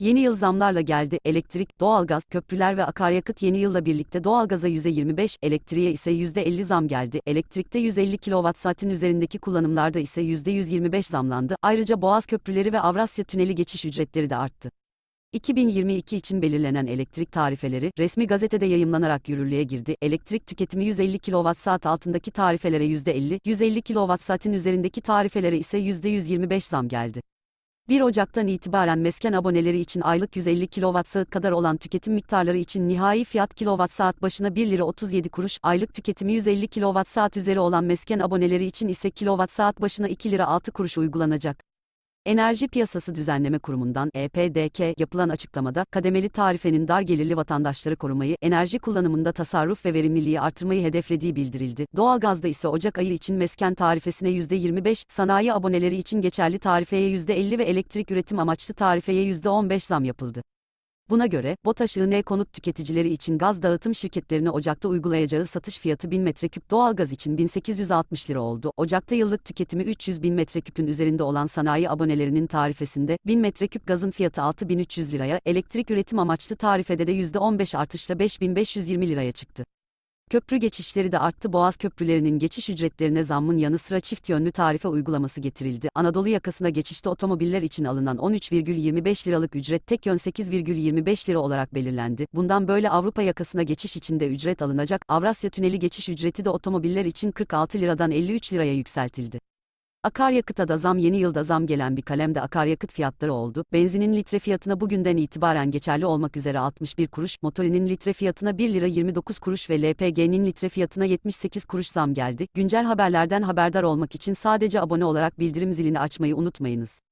Yeni yıl zamlarla geldi. Elektrik, doğalgaz, köprüler ve akaryakıt yeni yılla birlikte doğalgaza %25, elektriğe ise %50 zam geldi. Elektrikte 150 kWh'in üzerindeki kullanımlarda ise %125 zamlandı. Ayrıca Boğaz Köprüleri ve Avrasya Tüneli geçiş ücretleri de arttı. 2022 için belirlenen elektrik tarifeleri resmi gazetede yayımlanarak yürürlüğe girdi. Elektrik tüketimi 150 kWh altındaki tarifelere %50, 150 kWh'in üzerindeki tarifelere ise %125 zam geldi. 1 Ocak'tan itibaren mesken aboneleri için aylık 150 kWh kadar olan tüketim miktarları için nihai fiyat kWh başına 1 lira 37 kuruş, aylık tüketimi 150 kWh üzeri olan mesken aboneleri için ise kWh başına 2 lira 6 kuruş uygulanacak. Enerji Piyasası Düzenleme Kurumu'ndan EPDK yapılan açıklamada kademeli tarifenin dar gelirli vatandaşları korumayı, enerji kullanımında tasarruf ve verimliliği artırmayı hedeflediği bildirildi. Doğalgazda ise Ocak ayı için mesken tarifesine %25, sanayi aboneleri için geçerli tarifeye %50 ve elektrik üretim amaçlı tarifeye %15 zam yapıldı. Buna göre, BOTAŞ ne konut tüketicileri için gaz dağıtım şirketlerine Ocak'ta uygulayacağı satış fiyatı 1000 metreküp doğalgaz için 1860 lira oldu. Ocak'ta yıllık tüketimi 300 bin metreküpün üzerinde olan sanayi abonelerinin tarifesinde 1000 metreküp gazın fiyatı 6300 liraya, elektrik üretim amaçlı tarifede de %15 artışla 5520 liraya çıktı. Köprü geçişleri de arttı. Boğaz köprülerinin geçiş ücretlerine zammın yanı sıra çift yönlü tarife uygulaması getirildi. Anadolu yakasına geçişte otomobiller için alınan 13,25 liralık ücret tek yön 8,25 lira olarak belirlendi. Bundan böyle Avrupa yakasına geçiş için de ücret alınacak. Avrasya Tüneli geçiş ücreti de otomobiller için 46 liradan 53 liraya yükseltildi. Akaryakıta da zam yeni yılda zam gelen bir kalemde akaryakıt fiyatları oldu. Benzinin litre fiyatına bugünden itibaren geçerli olmak üzere 61 kuruş, motorinin litre fiyatına 1 lira 29 kuruş ve LPG'nin litre fiyatına 78 kuruş zam geldi. Güncel haberlerden haberdar olmak için sadece abone olarak bildirim zilini açmayı unutmayınız.